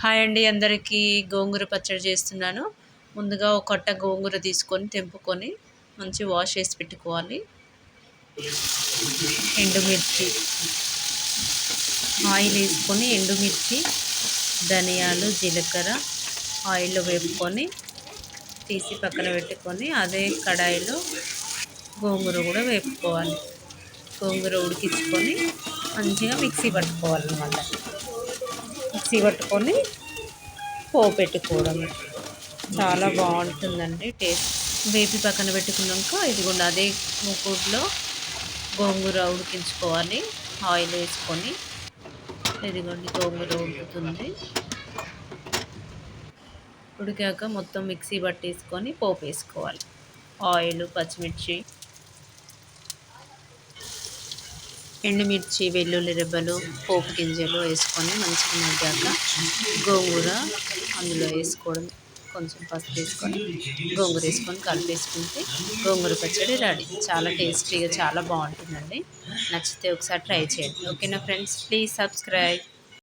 Hi అండి అందరికీ గోంగూర పచ్చడి చేస్తున్నాను. ముందుగా ఒక కట్ట గోంగూర తీసుకొని తెంపుకొని మంచి వాష్ చేసి పెట్టుకోవాలి. ఎండుమిర్చి ఆయిల్ వేసుకొని ఎండుమిర్చి ధనియాలు జీలకర్ర ఆయిల్లో వేపుకొని తీసి పక్కన పెట్టుకొని అదే కడాయిలో గోంగూర కూడా వేపుకోవాలి. గోంగూర ఉడికించుకొని మంచిగా మిక్సీ పట్టుకోవాలి మళ్ళీ మిక్సీ పట్టుకొని పోపు పెట్టుకోవడం చాలా బాగుంటుందండి టేస్ట్. వేపి పక్కన పెట్టుకున్నాక ఇదిగోండి అదే మూకుడులో గోంగూర ఉడికించుకోవాలి. ఆయిల్ వేసుకొని ఇదిగోండి గోంగూర ఉడుకుతుంది. ఉడికాక మొత్తం మిక్సీ పట్టేసుకొని పోపు వేసుకోవాలి. ఆయిల్ పచ్చిమిర్చి ఎండుమిర్చి వెల్లుల్లి రెబ్బలు పోపు గింజలు వేసుకొని మంచిగా మగ్గాక గోంగూర అందులో వేసుకోవడం కొంచెం పసుపు వేసుకొని గోంగూర వేసుకొని కలిపేసుకుంటే గోంగూర పచ్చడి రెడీ. చాలా టేస్టీగా చాలా బాగుంటుందండి. నచ్చితే ఒకసారి ట్రై చేయండి. ఓకేనా ఫ్రెండ్స్? Please subscribe.